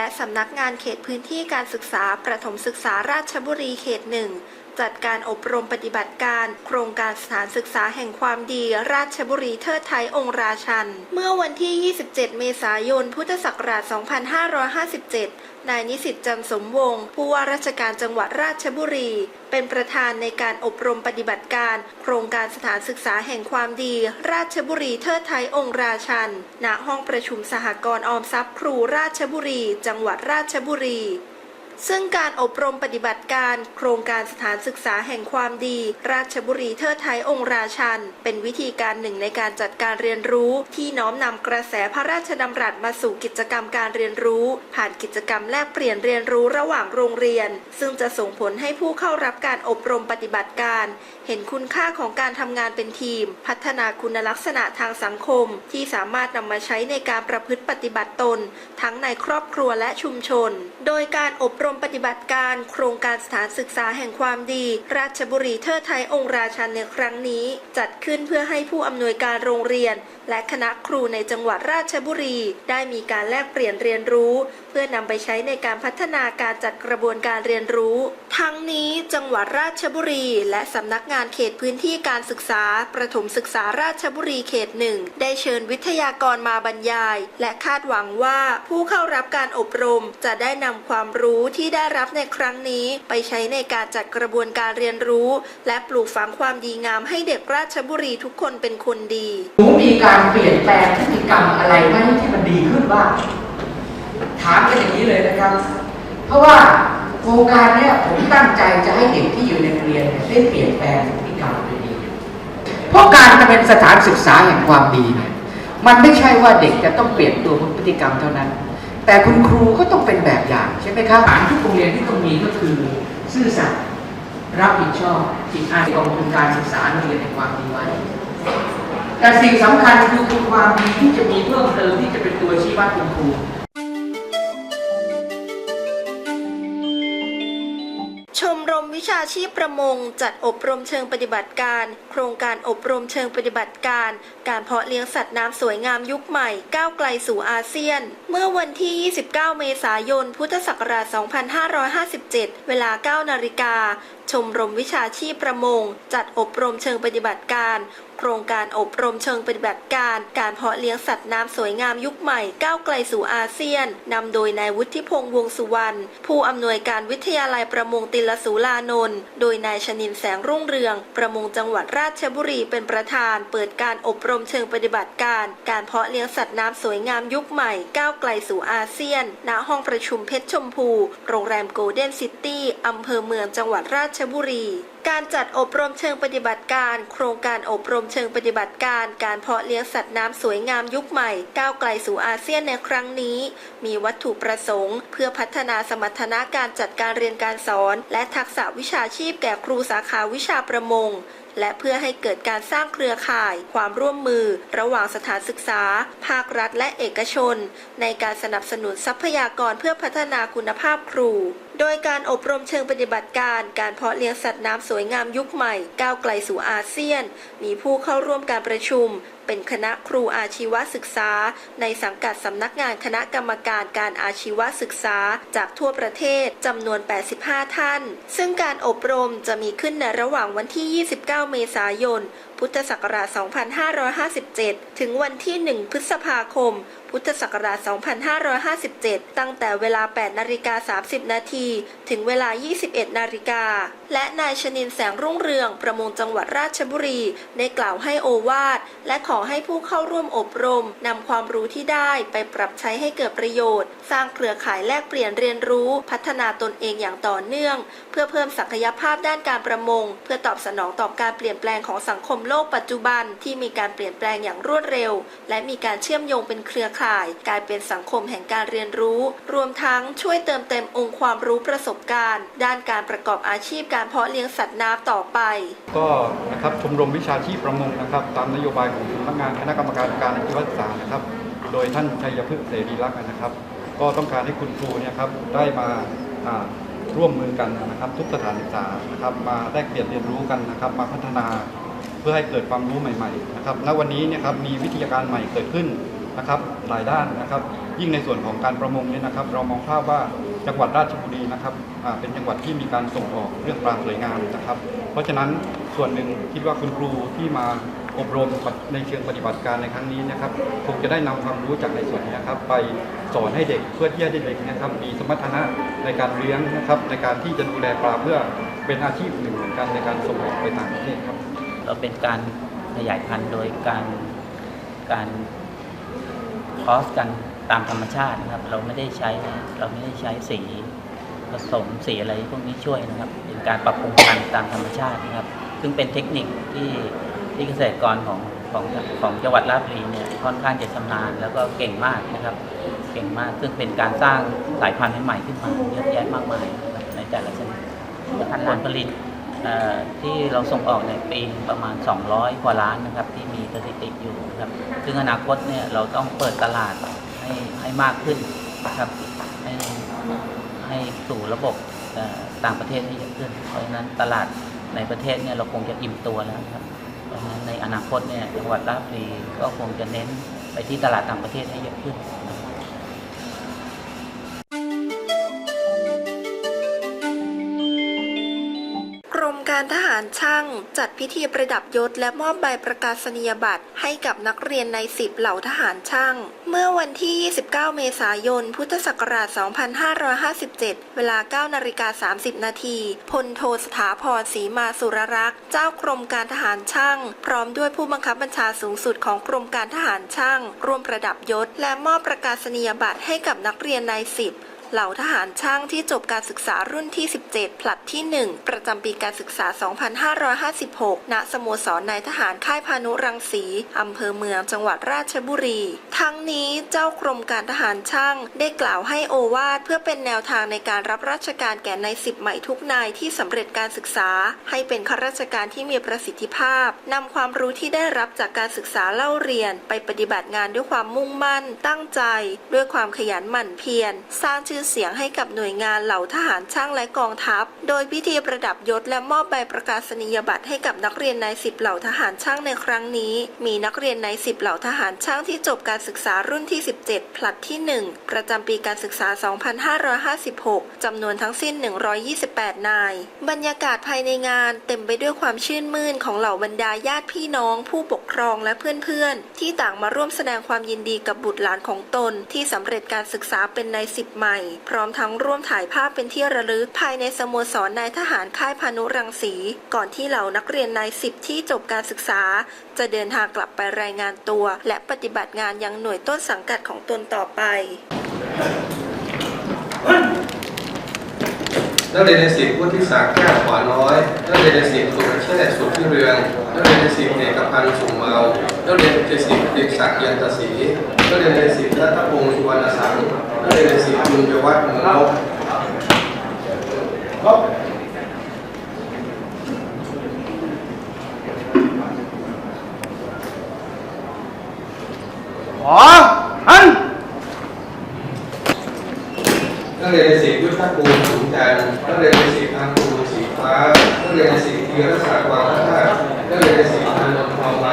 และสำนักงานเขตพื้นที่การศึกษาประถมศึกษาราชบุรีเขตหนึ่ง จัดการอบรมปฏิบัติการ โครงการสถานศึกษาแห่งความดี ราชบุรีเทิดไทยองค์ราชัน เมื่อวันที่ 27 เมษายน พุทธศักราช 2557 นายนิสิตจันสมวงศ์ผู้ว่าราชการจังหวัดราชบุรี เป็นประธานในการอบรมปฏิบัติการ โครงการสถานศึกษาแห่งความดี ราชบุรีเทิดไทยองค์ราชัน ณ ห้องประชุมสหกรณ์ออมทรัพย์ครูราชบุรี จังหวัดราชบุรี ซึ่งการอบรมปฏิบัติการ โครงการสถานศึกษาแห่งความดี ราชบุรีเทิดไทยองค์ราชัน เป็นวิธีการหนึ่งในการจัดการเรียนรู้ ที่น้อมนำกระแสพระราชดำรัสมาสู่กิจกรรมการเรียนรู้ ผ่านกิจกรรมแลกเปลี่ยนเรียนรู้ระหว่างโรงเรียน ซึ่งจะส่งผลให้ผู้เข้ารับการอบรมปฏิบัติการ เห็นคุณค่าของการทำงานเป็นทีม พัฒนาคุณลักษณะทางสังคม ที่สามารถนำมาใช้ในการประพฤติปฏิบัติตน ทั้งในครอบครัวและชุมชน โดยการอบรมปฏิบัติการ โครงการสถานศึกษาแห่งความดี ราชบุรีเทิดไทยองค์ราชันในครั้งนี้ จัดขึ้นเพื่อให้ผู้อำนวยการโรงเรียน และคณะครูในจังหวัดราชบุรี ได้มีการแลกเปลี่ยนเรียนรู้ เพื่อนำไปใช้ในการพัฒนาการจัดกระบวนการเรียนรู้ ทั้งนี้จังหวัดราชบุรี และสำนักงานเขตพื้นที่การศึกษา ประถมศึกษาราชบุรีเขตหนึ่งได้เชิญวิทยากรมาบรรยาย และคาดหวังว่าผู้เข้ารับการอบรมจะได้นำความรู้ที่ได้รับในครั้งนี้ ไปใช้ในการจัดกระบวนการเรียนรู้ และปลูกฝังความดีงามให้เด็กราชบุรีทุกคนเป็นคนดีหนูมีการเปลี่ยนแปลงพฤติกรรมอะไรไหมที่มันดีขึ้นบ้างถามกันอย่างนี้เลยนะครับ เพราะว่า โครงการเนี้ยผมตั้งใจจะให้เด็กที่อยู่ในโรงเรียนได้เปลี่ยนแปลงพฤติกรรมตัวเองเพราะการจะเป็นสถานศึกษาแห่งความดีเนี่ยมันไม่ใช่ว่าเด็กจะต้องเปลี่ยนตัวพฤติกรรมเท่านั้น แต่คุณครูก็ต้องเป็นแบบอย่างใช่ไหมครับฐานทุกโรงเรียนที่ต้องมีก็คือซื่อสัตย์รับผิดชอบจิตอาสากองทุนการศึกษาโรงเรียนแห่งความดีไว้แต่สิ่งสำคัญคือคุณความดีที่จะมีเพิ่มเติมที่จะเป็นตัวชี้วัดคุณครู วิชาชีพประมง จัดอบรมเชิงปฏิบัติการ โครงการอบรมเชิงปฏิบัติการ การเพาะเลี้ยงสัตว์น้ำสวยงามยุคใหม่ ก้าวไกลสู่อาเซียน เมื่อวันที่ 29 เมษายน พุทธศักราช 2557 เวลา 9 นาฬิกา ชมรมวิชาชีพประมง จัดอบรมเชิงปฏิบัติการ โครงการอบรมเชิงปฏิบัติการ การเพาะเลี้ยงสัตว์น้ำสวยงามยุคใหม่ก้าวไกลสู่อาเซียน นำโดยนายวุฒิพงษ์วงสุวรรณ ผู้อำนวยการวิทยาลัยประมงติลสูลานนท์ โดยนายชนินแสงรุ่งเรือง ประมงจังหวัดราชบุรีเป็นประธาน เปิดการอบรมเชิงปฏิบัติการ การเพาะเลี้ยงสัตว์น้ำสวยงามยุคใหม่ก้าวไกลสู่อาเซียน ณ ห้องประชุมเพชรชมพู โรงแรมโกลเด้นซิตี้อำเภอเมืองจังหวัดราชชบุรี การจัดอบรมเชิงปฏิบัติการ โครงการอบรมเชิงปฏิบัติการ การเพาะเลี้ยงสัตว์น้ำสวยงามยุคใหม่ ก้าวไกลสู่อาเซียนในครั้งนี้ มีวัตถุประสงค์ เพื่อพัฒนาสมรรถนะการจัดการเรียนการสอน และทักษะวิชาชีพแก่ครูสาขาวิชาประมงและเพื่อให้เกิดการสร้างเครือข่าย ความร่วมมือ ระหว่างสถานศึกษา ภาครัฐและเอกชน ในการสนับสนุนทรัพยากรเพื่อพัฒนาคุณภาพครู โดยการอบรมเชิงปฏิบัติการ การเพาะเลี้ยงสัตว์น้ำสวยงามยุคใหม่ ก้าวไกลสู่อาเซียน มีผู้เข้าร่วมการประชุมเป็นคณะครูอาชีวศึกษา ในสังกัดสำนักงานคณะกรรมการการอาชีวศึกษาจากทั่วประเทศจำนวน 85 ท่าน ซึ่งการอบรมจะมีขึ้นในระหว่างวันที่ 29 เมษายน พุทธศักราช 2557 ถึงวันที่ 1 พฤษภาคม พุทธศักราช 2557 ตั้งแต่เวลา 8 นาฬิกา 30 นาที ถึงเวลา 21 นาฬิกา และนายชนินแสงรุ่งเรืองประมงจังหวัดราชบุรีได้กล่าวให้โอวาทและขอให้ผู้เข้าร่วมอบรมนำความรู้ที่ได้ไปปรับใช้ให้เกิดประโยชน์ สร้างเครือข่ายแลกเปลี่ยนเรียนรู้ พัฒนาตนเองอย่างต่อเนื่อง เพื่อเพิ่มศักยภาพด้านการประมง เพื่อตอบสนองต่อการเปลี่ยนแปลงของสังคมโลกปัจจุบันที่มีการเปลี่ยนแปลงอย่างรวดเร็ว และมีการเชื่อมโยงเป็นเครือข่าย กลายเป็นสังคมแห่งการเรียนรู้ รวมทั้งช่วยเติมเต็มองค์ความรู้ประสบการณ์ ด้านการประกอบอาชีพการเพาะเลี้ยงสัตว์น้ำต่อไป ก็นะครับชมรมวิชาชีพประมงนะครับ ตามนโยบายของสำนักงานคณะกรรมการการอาชีวศึกษานะครับ โดยท่านชัยพฤกษ์เสรีรักษ์นะครับ ก็ต้องการให้คุณครูเนี่ยครับได้มาอ่าร่วมมือกันนะครับทุกสถานศึกษานะครับ มาแลกเปลี่ยนเรียนรู้กันนะครับ มาพัฒนาเพื่อให้เกิดความรู้ใหม่ ๆ นะครับ ณวันนี้เนี่ยครับมีวิทยาการใหม่เกิดขึ้น นะครับหลายด้านนะครับ ยิ่งในส่วนของการประมงเนี่ยนะครับ เรามองภาพว่าจังหวัดราชบุรีนะครับเป็นจังหวัดที่มีการส่งออกเรื่องปลาสวยงามนะครับ เพราะฉะนั้นส่วนหนึ่งคิดว่าคุณครูที่มาอบรมในเชิงปฏิบัติการในครั้งนี้นะครับคงจะได้นำความรู้จากในส่วนนี้นะครับ ไปสอนให้เด็กเพื่อที่ให้เด็กนะครับมีสมรรถนะในการเลี้ยงนะครับ ในการที่จะดูแลปลาเพื่อเป็นอาชีพหนึ่งเหมือนกันในการส่งออกไปต่างประเทศครับเราเป็นการขยายพันธุ์โดยการการ คอสกันตามธรรมชาตินะครับ เราไม่ได้ใช้เราไม่ได้ใช้สีผสมสีอะไรพวกนี้ช่วยนะครับเป็นการปรับปรุงพันธุ์ตามธรรมชาตินะครับ ซึ่งเป็นเทคนิคที่ที่เกษตรกรของของของจังหวัดราชบุรีเนี่ยค่อนข้างจะชำนาญแล้วก็เก่งมากนะครับ เก่งมากซึ่งเป็นการสร้างสายพันธุ์ใหม่ขึ้นมาเยอะแยะมากมายนะครับในแต่ละชนิดผลผลิต ที่เราส่งออกในปีประมาณ 200 กว่าล้านนะครับ ที่มีสถิติอยู่นะครับ ซึ่งอนาคตเนี่ยเราต้องเปิดตลาดให้ให้มากขึ้นนะครับ ให้ให้สู่ระบบต่างประเทศให้เยอะขึ้น เพราะฉะนั้นตลาดในประเทศเนี่ยเราคงจะอิ่มตัวแล้วครับ เพราะฉะนั้นในอนาคตเนี่ยจังหวัดราชบุรีก็คงจะเน้นไปที่ตลาดต่างประเทศให้เยอะขึ้น การช่าง จัดพิธีประดับยศและมอบใบประกาศนียบัตรให้กับนักเรียนใน10เหล่าทหารช่าง เมื่อวันที่ 29 เมษายน พุทธศักราช 2557 เวลา 9 นาฬิกา 30 นาทีพลโทสถาพรศรีมาสุรรักษ์ เจ้ากรมการทหารช่าง พร้อมด้วยผู้บังคับบัญชาสูงสุดของกรมการทหารช่าง ร่วมประดับยศ และมอบประกาศนียบัตรให้กับนักเรียนใน10 เหล่าทหารช่างที่จบการศึกษารุ่นที่ 17 ผลัดที่ 1 ประจำปีการศึกษา 2556 ณ สโมสรนายทหารค่ายพานุรังสีอำเภอเมืองจังหวัดราชบุรี ทั้งนี้เจ้ากรมการทหารช่างได้กล่าวให้โอวาทเพื่อเป็นแนวทางในการรับราชการแก่ในายสิบใหม่ทุกนายที่สำเร็จการศึกษา ให้เป็นข้าราชการที่มีประสิทธิภาพนำความรู้ที่ได้รับจากการศึกษาเล่าเรียน ไปปฏิบัติงานด้วยความมุ่งมั่น ตั้งใจ ด้วยความขยันหมั่นเพียร สร้างชื่อเสียงให้กับหน่วยงานเหล่าทหารช่างและกองทัพ โดยพิธีประดับยศและมอบใบประกาศนียบัตรให้กับนักเรียนนายสิบเหล่าทหารช่างในครั้งนี้ มีนักเรียนนายสิบเหล่าทหารช่างที่จบการศึกษารุ่นที่ 17 ผลัดที่ 1 ประจำปีการศึกษา 2556 จำนวนทั้งสิ้น 128 นาย บรรยากาศภายในงานเต็มไปด้วยความชื่นมื่นของเหล่าบรรดาญาติพี่น้อง ผู้ปกครองและเพื่อนๆ ที่ต่างมาร่วมแสดงความยินดีกับบุตรหลานของตน ที่สำเร็จการศึกษาเป็นนายสิบใหม่พร้อมทั้งร่วมถ่ายภาพเป็นที่ระลึกภายในสโมสรนายทหารค่ายพานุรังสี ก่อนที่เหล่านักเรียนนายสิบที่จบการศึกษา จะเดินทางกลับไปรายงานตัว และปฏิบัติงานยังหน่วยต้นสังกัดของตนต่อไป นักเรียนในสิบพุทธิศักดิ์แก้วขวาน้อยนักเรียนในสิบสุรเชษสุทธิเรืองนักเรียนในสิบเอกพันธ์สุงเมานักเรียนในสิบติศักดิ์ยันตศรีนักเรียนในสิบรัตพงศ์สุวรรณสังนักเรียนในสิบจุนจวัฒน์เมืองนกขออัน นักเรียนในสิบยุทธภูมิสูงจันนักเรียนในสิบทางภูมิสีฟ้านักเรียนในสิบธีรศักดิ์วางพระธานักเรียนในสิบอานนทองใบ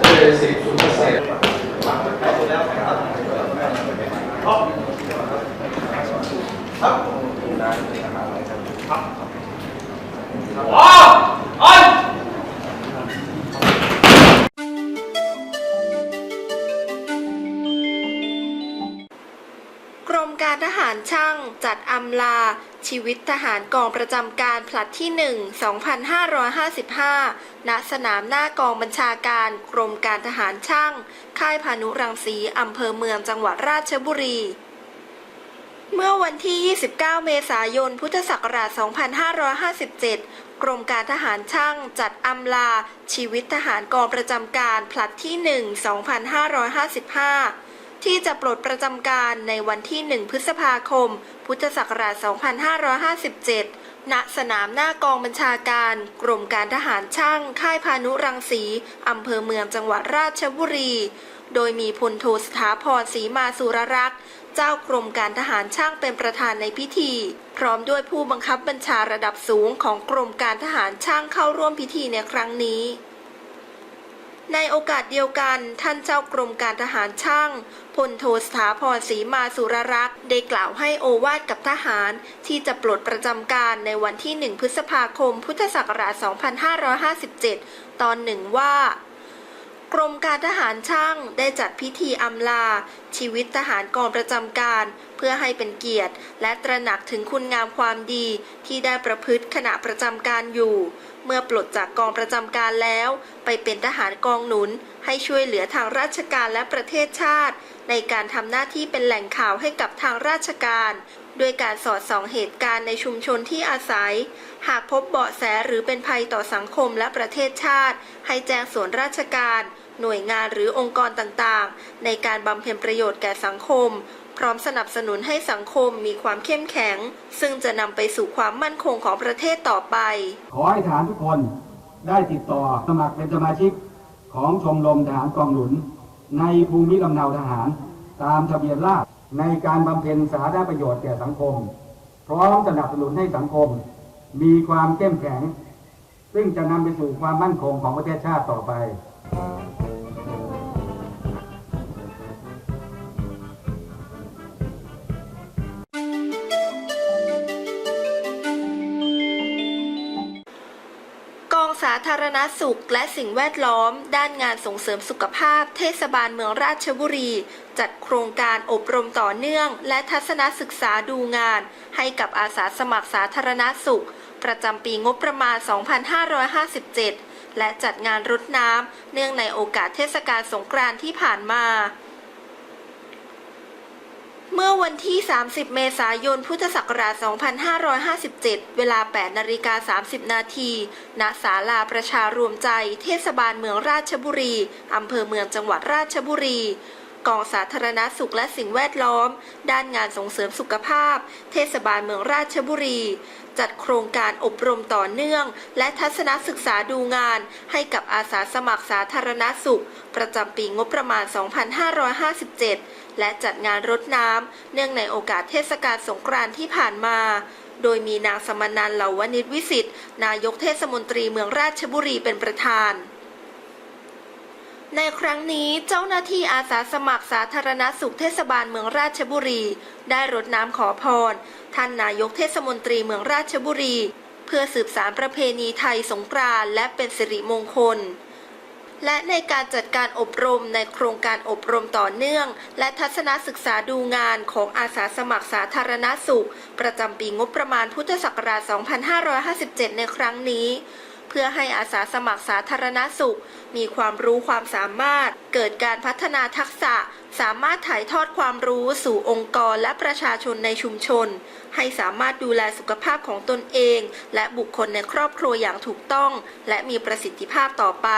นักเรียนในสิบสุภเสษ การทหารช่าง จัดอำลา ชีวิตทหารกองประจำการผลัดที่ 1 2555 ณ สนามหน้ากองบัญชาการกรมการทหารช่าง ค่ายพานุรังสีอำเภอเมืองจังหวัดราชบุรี เมื่อวันที่ 29 เมษายน พุทธศักราช 2557กรมการทหารช่างจัดอำลา ชีวิตทหารกองประจำการผลัดที่ 1 2555 ที่จะปลดประจำการในวันที่ 1 พฤษภาคม พุทธศักราช 2557 ณ สนามหน้ากองบัญชาการ กรมการทหารช่าง ค่ายพานุรังสีอำเภอเมืองจังหวัดราชบุรี โดยมีพลโทสถาพรศรีมาสุรรักษ์ เจ้ากรมการทหารช่างเป็นประธานในพิธี พร้อมด้วยผู้บังคับบัญชาระดับสูงของกรมการทหารช่างเข้าร่วมพิธีในครั้งนี้ ในโอกาสเดียวกัน ท่านเจ้ากรมการทหารช่างพลโทสถาพรศรีมาสุรรักษ์ได้กล่าวให้โอวาทกับทหารที่จะปลดประจำการในวันที่ 1 พฤษภาคม พุทธศักราช 2557 ตอนหนึ่งว่ากรมการทหารช่างได้จัดพิธีอำลา ชีวิตทหารกองประจำการ เพื่อให้เป็นเกียรติ และตระหนักถึงคุณงามความดีที่ได้ประพฤติขณะประจำการอยู่ เมื่อปลดจากกองประจำการแล้ว ไปเป็นทหารกองหนุน ให้ช่วยเหลือทางราชการและประเทศชาติ ในการทำหน้าที่เป็นแหล่งข่าวให้กับทางราชการ ด้วยการสอดส่องเหตุการณ์ในชุมชนที่อาศัย หากพบเบาะแสหรือเป็นภัยต่อสังคมและประเทศชาติ ให้แจ้งส่วนราชการ หน่วยงานหรือองค์กรต่างๆ ในการบำเพ็ญประโยชน์แก่สังคม พร้อมสนับสนุนให้สังคมมีความเข้มแข็ง ซึ่งจะนำไปสู่ความมั่นคงของประเทศต่อไป ขอให้ทหารทุกคนได้ติดต่อสมัครเป็นสมาชิกของชมรมทหารกองหนุน ในภูมิลำเนาทหาร ตามทะเบียนราษฎรในการบำเพ็ญสาธารณประโยชน์แก่สังคม พร้อมสนับสนุนให้สังคม มีความเข้มแข็ง ซึ่งจะนำไปสู่ความมั่นคงของประเทศชาติต่อไป องสาธารณสุขและสิ่งแวดล้อม ด้านงานส่งเสริมสุขภาพ เทศบาลเมืองราชบุรี จัดโครงการอบรมต่อเนื่อง และทัศนศึกษาดูงาน ให้กับอาสาสมัครสาธารณสุข ประจำปีงบประมาณ 2557 และจัดงานรดน้ำเนื่องในโอกาสเทศกาลสงกรานต์ที่ผ่านมา เมื่อวันที่ 30 เมษายน พุทธศักราช 2557 เวลา 8 นาฬิกา 30 นาทีณศาลาประชารวมใจ เทศบาลเมืองราชบุรี อำเภอเมืองจังหวัดราชบุรี กองสาธารณสุขและสิ่งแวดล้อม ด้านงานส่งเสริมสุขภาพ เทศบาลเมืองราชบุรี จัดโครงการอบรมต่อเนื่อง และทัศนศึกษาดูงาน ให้กับอาสาสมัครสาธารณสุข ประจำปีงบประมาณ 2557 และจัดงานรดน้ำเนื่องในโอกาสเทศกาลสงกรานต์ที่ผ่านมา โดยมีนางสมนันเหลาวนิชวิสิทธิ์นายกเทศมนตรีเมืองราชบุรีเป็นประธานในครั้งนี้เจ้าหน้าที่อาสาสมัครสาธารณสุขเทศบาลเมืองราชบุรี ได้รดน้ำขอพร ท่านนายกเทศมนตรีเมืองราชบุรี เพื่อสืบสารประเพณีไทยสงกรานต์และเป็นสิริมงคล และในการจัดการอบรมในโครงการอบรมต่อเนื่อง และทัศนศึกษาดูงานของอาสาสมัครสาธารณสุข ประจำปีงบประมาณพุทธศักราช 2557 ในครั้งนี้ เพื่อให้อาสาสมัครสาธารณสุข มีความรู้ความสามารถ เกิดการพัฒนาทักษะ สามารถถ่ายทอดความรู้สู่องค์กรและประชาชนในชุมชน ให้สามารถดูแลสุขภาพของตนเอง และบุคคลในครอบครัวอย่างถูกต้อง และมีประสิทธิภาพต่อไป